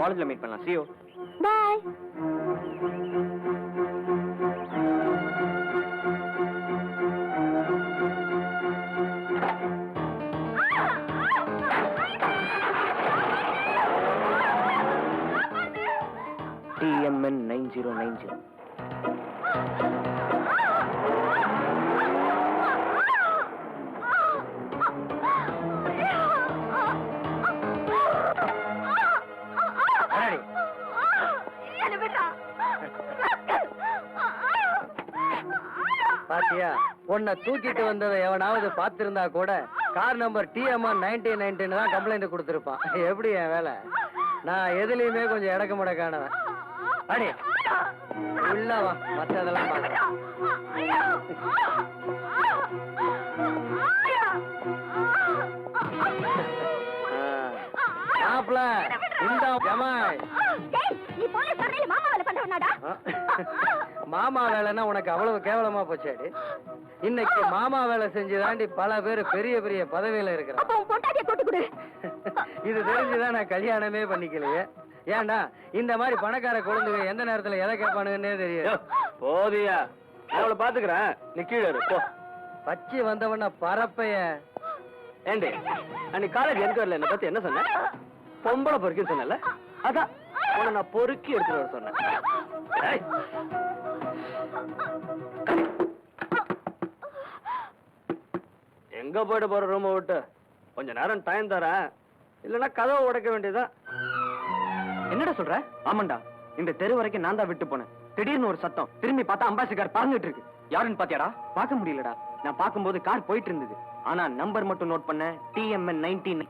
காலேஜ்ல மீட் பண்ணலாம். You. Bye TMN nine zero nine zero பாத்தியா? உன்னை தூக்கிட்டு வந்ததை எவனாவது பார்த்திருந்தா கூட car number TMR nineteen nineteen தான் கம்ப்ளைண்ட் கொடுத்துருப்பான். எப்படி என் வேலை? நான் எதுலயுமே கொஞ்சம் இடக்க முடக்கானவன் அடி. உள்ள வா. மற்றதெல்லாம் பார்க்கலாம் இந்த ஜமாய். நீ போலீஸ் பண்றவனாடா மாமா வேலைன்னா உனக்கு அவ்வளவு கேவலமா போச்சாடி. இன்னைக்கு மாமா வேலை செஞ்சு தாண்டி பல பேர் பெரிய பெரிய பதவியில கொடு. இது தெரிஞ்சுதான் நான் கல்யாணமே பண்ணிக்கலையே? ஏன்டா இந்த மாதிரி பணக்கார குழந்தைங்க எந்த நேரத்துல எதை கேட்பானுங்கன்னே தெரியாது. போதியா. அவளை பாத்துக்கிறேன். நீ கீழே போ. பச்சி வந்தவன பரப்பைய. ஏண்டி அன்னைக்கு காலேஜ் எதுக்கு வரல? என்ன பத்தி என்ன சொன்ன? பொம்பளை பொறுக்கி சொன்னல? அதான் நான் பொறுக்கி எடுத்துட்டு வர சொன்னேன். எங்க போயிட்டு போற ரூமை விட்டு? கொஞ்ச நேரம் டைம் தரேன். இல்லைன்னா கதவை உடைக்க வேண்டியதுதான். என்னடா சொல்ற? ஆமாண்டா. இந்த தெரு வரைக்கும் நான் தான் விட்டு போனேன். திடீர்னு ஒரு சத்தம். திரும்பி பார்த்தா அம்பாசி கார் பறந்துட்டு இருக்கு. யாருன்னு பாத்தியாடா பார்க்க முடியலடா. நான் பார்க்கும்போது கார் போயிட்டு இருந்தது. ஆனா நம்பர் மட்டும் நோட் பண்ண டிஎம்என் நைன்டீன்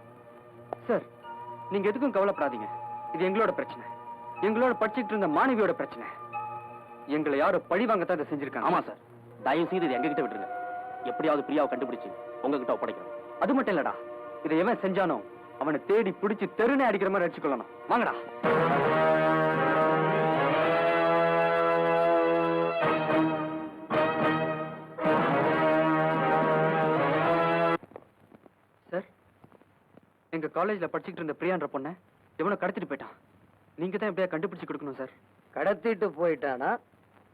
சார் நீங்க எதுக்கும் கவலைப்படாதீங்க. இது எங்களோட பிரச்சனை. எங்களோட படிச்சுட்டு இருந்த மாணவியோட பிரச்சனை. எங்களை யாரும் பழி வாங்கத்தான் இதை செஞ்சிருக்காங்க. ஆமா சார். தயவு செய்து இது எங்ககிட்ட விட்டுருங்க. எப்படியாவது பிரியாவை கண்டுபிடிச்சு உங்ககிட்ட ஒப்படைக்கணும் அது மட்டும் இல்லடா. இதை எவன் செஞ்சானோ அவனை தேடி பிடிச்சு தெருனே அடிக்கிற மாதிரி அடிச்சுக்கொள்ளணும் வாங்கடா. சார் எங்க காலேஜ்ல படிச்சுட்டு இருந்த பிரியான்ற பொண்ணை எவனோ கடத்திட்டு போயிட்டான். நீங்க தான் எப்படியா கண்டுபிடிச்சு கொடுக்கணும் சார்? கடத்திட்டு போயிட்டானா?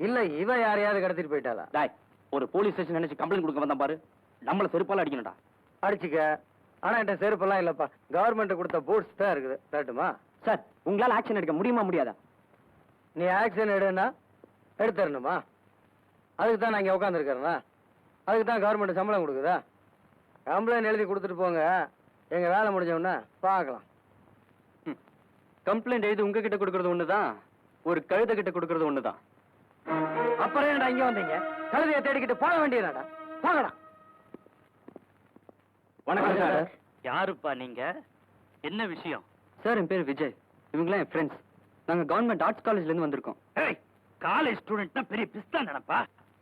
இல்ல இவ யாரையாவது கடத்திட்டு போயிட்டாளா? டாய் ஒரு போலீஸ் ஸ்டேஷன் நினைச்சு கம்ப்ளைண்ட் கொடுக்க வந்தான் பாரு. நம்மள செருப்பால அடிக்கணும்டா. அடிச்சுக்க. ஆனா என்கிட்ட செருப்பெல்லாம் இல்லப்பா. கவர்மெண்ட் கொடுத்த பூட்ஸ் தான் இருக்குது. தட்டுமா? சார் உங்களால ஆக்ஷன் எடுக்க முடியுமா முடியாதா? நீ ஆக்ஷன் எடுனா எடுத்துடணுமா? அதுக்கு தான் நான் இங்கே உட்காந்துருக்கிறேன்னா அதுக்கு தான் கவர்மெண்ட் சம்பளம் கொடுக்குதா? கம்ப்ளைண்ட் எழுதி கொடுத்துட்டு போங்க. எங்கள் வேலை முடிஞ்சோடனே பார்க்கலாம். கம்ப்ளைண்ட் எழுதி உங்ககிட்ட கொடுக்கறது ஒண்ணுதான். ஒரு கழுத கிட்ட கொடுக்கறது ஒண்ணுதான். அப்புறம் ஏன்டா இங்கே வந்தீங்க? கழுதையை தேடிக்கிட்டு போக வேண்டியதாடா போங்கடா. வணக்கம் சார். யாருப்பா நீங்க? என்ன விஷயம்? சார் என் பேர் விஜய். இவங்களாம் என் ஃப்ரெண்ட்ஸ் நாங்க கவர்மெண்ட் ஆர்ட்ஸ் காலேஜ்ல இருந்து வந்திருக்கோம். ஏய் காலேஜ் ஸ்டூடெண்ட்னா பெரிய பிஸ்தா நினைப்பா?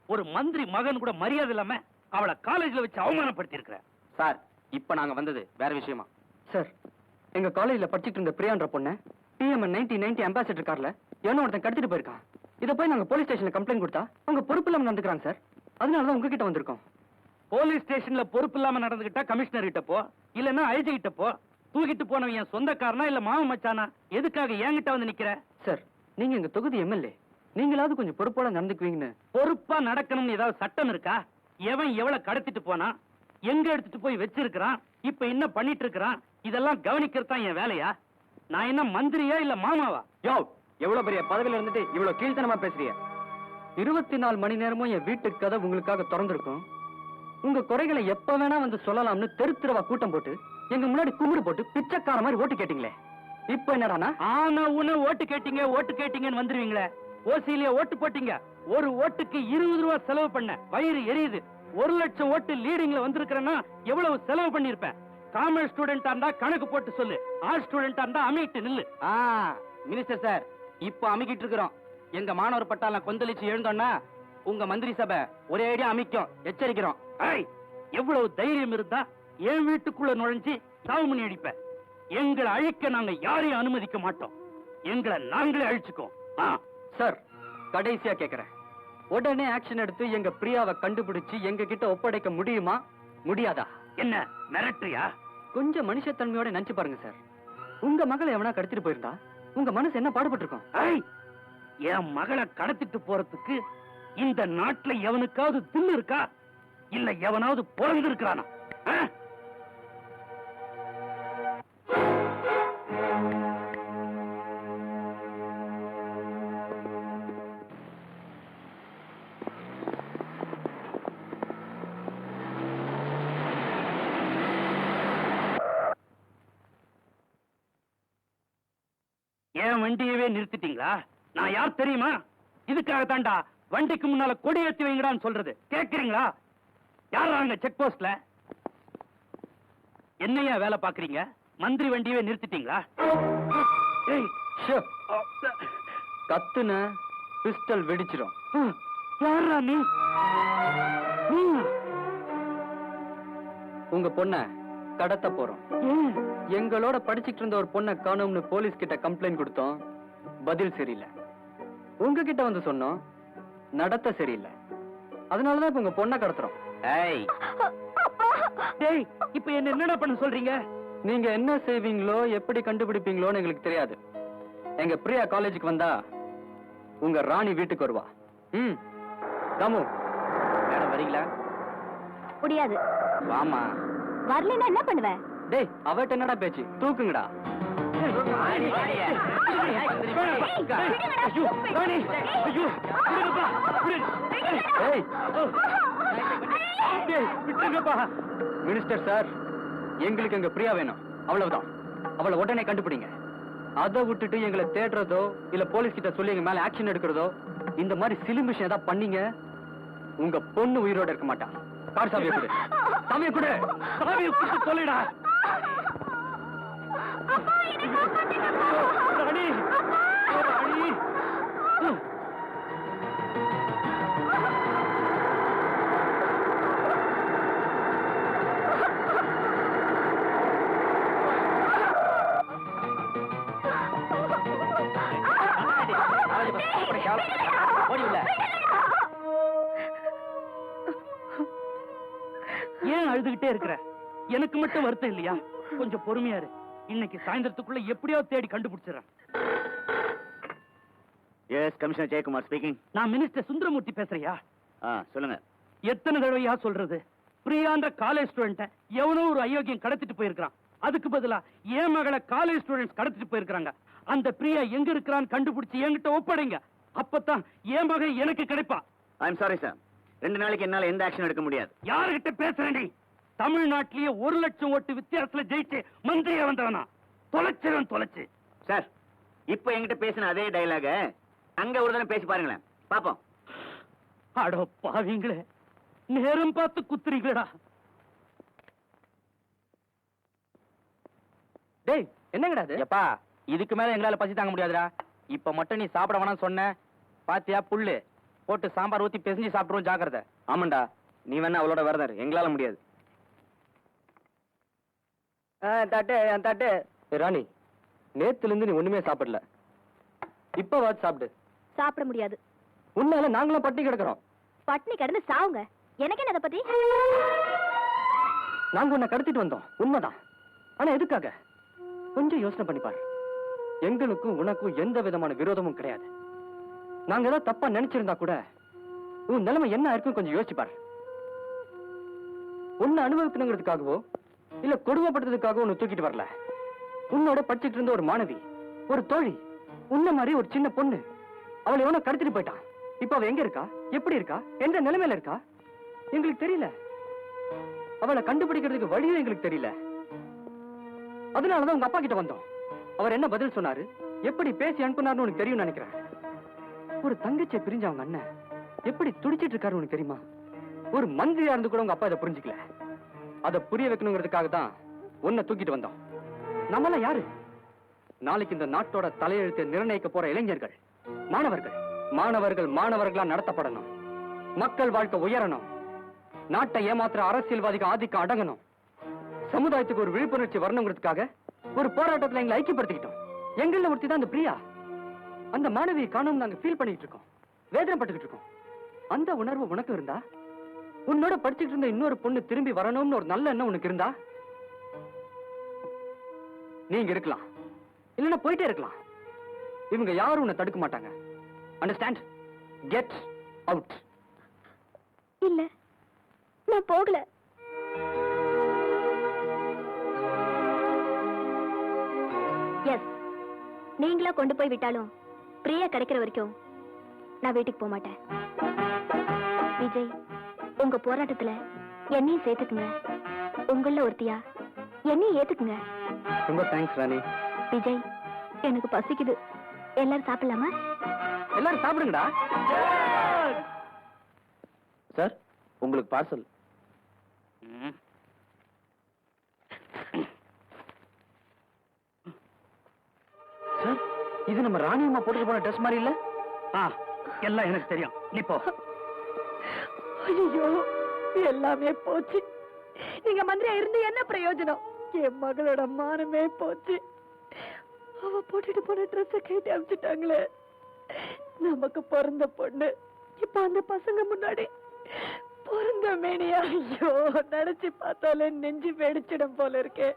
ஒரு மந்திரி மகன் கூட மரியாதை இல்லாம அவளை காலேஜ்ல வச்சு அவமானப்படுத்தி இருக்கிற சார் இப்ப நாங்க வந்தது வேற விஷயமா? சார் எங்க காலேஜ்ல படிச்சிட்டு இருந்த பிரியான்ற பொண்ணு டிஎம் நைன்டி நைன்டி அம்பாசிடர் கார்ல என்ன ஒருத்தன் கடத்திட்டு போயிருக்கான். இத போய் நாங்க போலீஸ் ஸ்டேஷன்ல கம்ப்ளைண்ட் கொடுத்தா அவங்க பொறுப்பு இல்லாம நடந்துக்கிறாங்க சார். அதனால தான் உங்ககிட்ட வந்திருக்கோம். போலீஸ் ஸ்டேஷன்ல பொறுப்பு இல்லாம நடந்துகிட்டா கமிஷனர் கிட்ட போ இல்லன்னா ஐஜி கிட்ட போ. தூக்கிட்டு போனவன் என் சொந்தக்காரனா இல்ல மாமன் மச்சானா? எதுக்காக என்கிட்ட வந்து நிக்கிற? சார் நீங்க எங்க தொகுதி எம்எல்ஏ நீங்களாவது கொஞ்சம் பொறுப்போட நடந்துக்குவீங்கன்னு. பொறுப்பா நடக்கணும்னு ஏதாவது சட்டம் இருக்கா? எவன் எவ்வளவு கடத்திட்டு போனா எங்க எடுத்துட்டு போய் வச்சிருக்கிறான்? இப்ப என்ன பண்ணிட்டு இருக்கிறான்? இதெல்லாம் கவனிக்கிறது தான் என் வேலையா? நான் என்ன மந்திரியா இல்ல மாமாவா? யோ எவ்வளவு பெரிய பதவியில இருந்துட்டு இவ்வளவு கீழ்த்தனமா பேசுறிய? இருபத்தி நாலு மணி நேரமும் என் வீட்டுக்கு கதை உங்களுக்காக திறந்திருக்கும். உங்க குறைகளை எப்ப வேணா வந்து சொல்லலாம்னு தெரு தெருவா கூட்டம் போட்டு எங்க முன்னாடி கும்பிடு போட்டு பிச்சைக்கார மாதிரி ஓட்டு கேட்டீங்களே? இப்ப என்னடானா? ஆனா உன ஓட்டு கேட்டீங்க ஓட்டு கேட்டீங்கன்னு வந்துருவீங்களே. ஓசியிலே ஓட்டு போட்டீங்க. ஒரு ஓட்டுக்கு இருபது ரூபா செலவு பண்ண வயிறு எரியுது. ஒரு லட்சம் ஓட்டு லீடிங்ல வந்திருக்கிறேன்னா எவ்வளவு செலவு பண்ணிருப்பேன் காமர்ஸ் ஸ்டூடெண்டா இருந்தா கணக்கு போட்டு சொல்லு. ஆர்ட் ஸ்டூடெண்டா இருந்தா அமைட்டு நில்லு. மினிஸ்டர் சார் இப்ப அமைக்கிட்டு இருக்கிறோம். எங்க மாணவர் பட்டாளம் கொந்தளிச்சு எழுந்தோன்னா உங்க மந்திரி சபை ஒரே அடியா அமைக்கும். எச்சரிக்கிறோம். எவ்வளவு தைரியம் இருந்தா என் வீட்டுக்குள்ள நுழைஞ்சு சாவு மணி அடிப்ப. எங்களை அழிக்க நாங்க யாரையும் அனுமதிக்க மாட்டோம். எங்களை நாங்களே அழிச்சுக்கோம் சார் கடைசியா கேக்குறேன். உடனே ஆக்ஷன் எடுத்து எங்க பிரியாவை கண்டுபிடிச்சு எங்க கிட்ட ஒப்படைக்க முடியுமா? முடியாதா? என்ன மிரட்டுறியா? கொஞ்சம் மனுஷத்தன்மையோட நினைச்சு பாருங்க சார் உங்க மகளை எவனா கடத்திட்டு போயிருந்தா உங்க மனசு என்ன பாடுபட்டு இருக்கோம் என் மகளை கடத்திட்டு போறதுக்கு இந்த நாட்டுல எவனுக்காவது தின்னு இருக்கா? இல்ல எவனாவது பிறந்து இருக்கிறானா நிறுத்திட்டீங்களா? நான் யார் தெரியுமா? இதுக்காக தாண்டா வண்டிக்கு முன்னால கொடி ஏத்தி வைங்கடான்னு சொல்றது. கேக்குறீங்களா? யார் அங்க செக் போஸ்ட்ல என்னையா வேலை பாக்குறீங்க மந்திரி வண்டியவே நிறுத்திட்டீங்களா? கத்துன பிஸ்டல் வெடிச்சிரும். அ, யார்ரா நீ? உங்க பொண்ண கடத்த போறோம்? எங்களோட படிச்சிட்டு இருந்த ஒரு பொண்ணை காணோம்னு போலீஸ் கிட்ட கம்ப்ளைண்ட் கொடுத்தோம். பதில் சரியில்லை. உங்ககிட்ட வந்து சொன்னோம் நடத்த சரியில்லை. அதனாலதான் இப்ப உங்க பொண்ணை கடத்துறோம். ஏய். டேய் இப்ப என்ன என்னடா பண்ண சொல்றீங்க? நீங்க என்ன செய்வீங்களோ எப்படி கண்டுபிடிப்பீங்களோன்னு எங்களுக்கு தெரியாது. எங்க பிரியா காலேஜுக்கு வந்தா உங்க ராணி வீட்டுக்கு வருவா. ம். தாமு மேடம் வரீங்களா? முடியாது. வாமா வரலைன்னா என்ன பண்ணுவ? டேய் அவட்ட என்னடா பேச்சு? தூக்குங்கடா. மினிஸ்டர் சார் எங்களுக்கு எங்க பிரியா வேணும். அவ்வளவுதான். அவளை உடனே கண்டுபிடிங்க. அதை விட்டுட்டு எங்களை தேடுறதோ இல்ல போலீஸ் கிட்ட சொல்லி எங்க மேல ஆக்ஷன் எடுக்கிறதோ இந்த மாதிரி சிலிமிஷன் ஏதாவது பண்ணீங்க? உங்க பொண்ணு உயிரோட இருக்க மாட்டான் கார் சாவியை கொடு. சாவியை கொடு. சாவியை கொடுத்து ராணி, ராணி. ஏன் அழுதுகிட்டே இருக்கிற எனக்கு மட்டும் வருத்தம் இல்லையா கொஞ்சம் பொறுமையா இரு இன்னைக்கு சாயந்தரத்துக்குள்ள எப்படியாவது தேடி கண்டுபிடிச்சிடறேன். எஸ் கமிஷனர் ஜெயக்குமார் ஸ்பீக்கிங் நான் மினிஸ்டர் சுந்தரமூர்த்தி பேசுறியா? ஆ சொல்லுங்க. எத்தனை தடவையா சொல்றது? பிரியான்ற காலேஜ் ஸ்டூடெண்ட எவனோ ஒரு அயோக்கியம் கடத்திட்டு போயிருக்கான் அதுக்கு பதிலா என் மகளை காலேஜ் ஸ்டூடெண்ட்ஸ் கடத்திட்டு போயிருக்காங்க அந்த பிரியா எங்க இருக்கிறான்னு கண்டுபிடிச்சு என்கிட்ட ஒப்படைங்க. அப்பதான் என் மகன் எனக்கு கிடைப்பா. ஐ எம் சாரி சார் ரெண்டு நாளைக்கு என்னால எந்த ஆக்ஷன் எடுக்க முடியாது. யாருகிட்ட பேசுறேன் நீ? தமிழ்நாட்டிலேயே ஒரு லட்சம் ஓட்டு வித்தியாசத்துல ஜெயிச்சு மந்திரியா வந்தவனா? தொலைச்சிடும் தொலைச்சு. சார் இப்போ என்கிட்ட பேசின அதே டயலாக அங்க ஒரு தடவை பேசி பாருங்களேன். பாப்போம். அடோ பாவீங்களே நேரம் பார்த்து குத்துறீங்களா டேய் என்னங்கடா அது? எப்பா இதுக்கு மேல எங்களால பசி தாங்க முடியாதுடா. இப்ப மட்டும் நீ சாப்பிட வேணாம்னு சொன்ன பாத்தியா புல்லு. போட்டு சாம்பார் ஊத்தி பிசைஞ்சு சாப்பிட்டுருவோம் ஜாக்கிரதை. ஆமாண்டா நீ வேணா அவளோட வரதாரு எங்களால முடியாது. தட்டு தட்டு. ராணி நேத்துல இருந்து நீ ஒண்ணுமே சாப்பிடல. இப்ப சாப்பிடு. சாப்பிட முடியாது. உன்னால நாங்களும் பட்டி கிடக்குறோம். பட்னி கிடந்து சாவுங்க. எனக்கு என்ன அதை பத்தி? நாங்க உன்னை கடத்திட்டு வந்தோம். உண்மைதான். ஆனா எதுக்காக? கொஞ்சம் யோசனை பண்ணி பாரு. எங்களுக்கும் உனக்கும் எந்த விதமான விரோதமும் கிடையாது. நாங்க ஏதாவது தப்பா நினைச்சிருந்தா கூட உன் நிலைமை என்ன இருக்கும் கொஞ்சம் யோசிச்சு பாரு. உன்னை அனுபவிக்கணுங்கிறதுக்காகவோ இல்ல கொடுமைப்படுத்துறதுக்காக ஒன்னு தூக்கிட்டு வரல. உன்னோட படிச்சுட்டு இருந்த ஒரு மாணவி ஒரு தோழி உன்ன மாதிரி ஒரு சின்ன பொண்ணு அவளை எவனோ கடத்திட்டு போயிட்டான். இப்ப அவ எங்க இருக்கா? எப்படி இருக்கா? எந்த நிலைமையில இருக்கா? எங்களுக்கு தெரியல. அவளை கண்டுபிடிக்கிறதுக்கு வழியும் எங்களுக்கு தெரியல. அதனாலதான் உங்க அப்பா கிட்ட வந்தோம். அவர் என்ன பதில் சொன்னாரு? எப்படி பேசி அனுப்புனார்னு உனக்கு தெரியும் நினைக்கிறேன். ஒரு தங்கச்சியை பிரிஞ்ச அவங்க அண்ணன் எப்படி துடிச்சிட்டு இருக்காரு உனக்கு தெரியுமா? ஒரு மந்திரியா இருந்து கூட உங்க அப்பா இதை புரிஞ்சுக்கல. அதை புரிய வைக்கணுங்கிறதுக்காக தான் உன்னை தூக்கிட்டு வந்தோம். நம்மள யாரு? நாளைக்கு இந்த நாட்டோட தலையெழுத்தை நிர்ணயிக்க போற இளைஞர்கள் மாணவர்கள். மாணவர்கள் மாணவர்களா நடத்தப்படணும். மக்கள் வாழ்க்கை உயரணும். நாட்டை ஏமாத்துற அரசியல்வாதிக்கு ஆதிக்கம் அடங்கணும். சமுதாயத்துக்கு ஒரு விழிப்புணர்ச்சி வரணுங்கிறதுக்காக ஒரு போராட்டத்துல எங்களை ஐக்கியப்படுத்திக்கிட்டோம். எங்கள ஒருத்தி தான் அந்த பிரியா. அந்த மாணவியை காணும் நாங்க ஃபீல் பண்ணிட்டு இருக்கோம். வேதனைப்பட்டுக்கிட்டு இருக்கோம். அந்த உணர்வு உனக்கு இருந்தா? உன்னோட படிச்சுட்டு இருந்த இன்னொரு பொண்ணு திரும்பி வரணும்னு ஒரு நல்ல எண்ணம் உனக்கு இருந்தா? நீங்க இருக்கலாம். இல்லைன்னா போயிட்டே இருக்கலாம். இவங்க யாரும் உன்னை தடுக்க மாட்டாங்க. அண்டர்ஸ்டாண்ட் கெட் அவுட் இல்ல. நான் போகல. எஸ் நீங்களா கொண்டு போய் விட்டாலும் பிரியா கிடைக்கிற வரைக்கும் நான் வீட்டுக்கு போக மாட்டேன். விஜய். உங்க போராட்டத்துல என்னையும் சேர்த்துக்குங்க. உங்கள ஒருத்தியா? என்னையும் ஏத்துக்குங்க. ரொம்ப தேங்க்ஸ் ராணி. விஜய் எனக்கு பசிக்குது. எல்லாரும் சாப்பிடலாமா? எல்லாரும் சாப்பிடுங்கடா. சார் உங்களுக்கு பார்சல். சார் இது நம்ம ராணி அம்மா போட்டுட்டு போன ட்ரெஸ் மாதிரி இல்ல? ஆ எல்லாம் எனக்கு தெரியும். நீ போ. ஐயோ எல்லாமே போச்சு. நீங்க மந்திரியா இருந்து என்ன பிரயோஜனம்? என் மகளோட மானமே போச்சு. அவ போட்டுட்டு போன ட்ரெஸ்ஸ கேட்டு அமிச்சிட்டாங்களே. நமக்கு பிறந்த பொண்ணு. இப்ப அந்த பசங்க முன்னாடி பிறந்த மேனியா? ஐயோ நினைச்சு பார்த்தாலே நெஞ்சு வெடிச்சிடும் போல இருக்கே.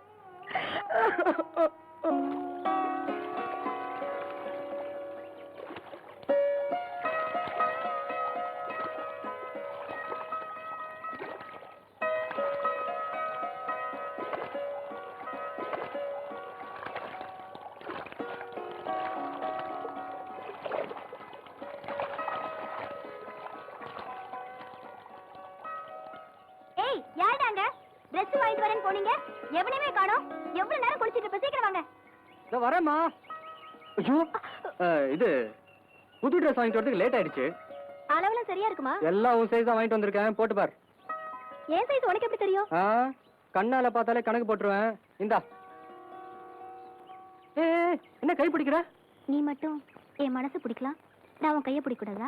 எவனையுமே காணோம். எவ்வளவு நேரம் குளிச்சிட்டு இருப்ப சீக்கிரம் வாங்க. இதோ வரேம்மா. ஐயோ அஹ், இது புது ட்ரெஸ் வாங்கிட்டு வரதுக்கு லேட் ஆயிடுச்சு. அளவுலாம் சரியா இருக்குமா? எல்லாம் உன் சைஸ் தான் வாங்கிட்டு வந்திருக்கேன். போட்டு பார். ஏன் சைஸ் உனக்கு எப்படி தெரியும்? ஆ கண்ணால பார்த்தாலே கணக்கு போட்டுருவேன். இந்தா. ஏய், ஏய், என்ன கை பிடிக்கிற? நீ மட்டும் என் மனசு பிடிக்கலாம். நான் உன் கையை பிடிக்கூடாதா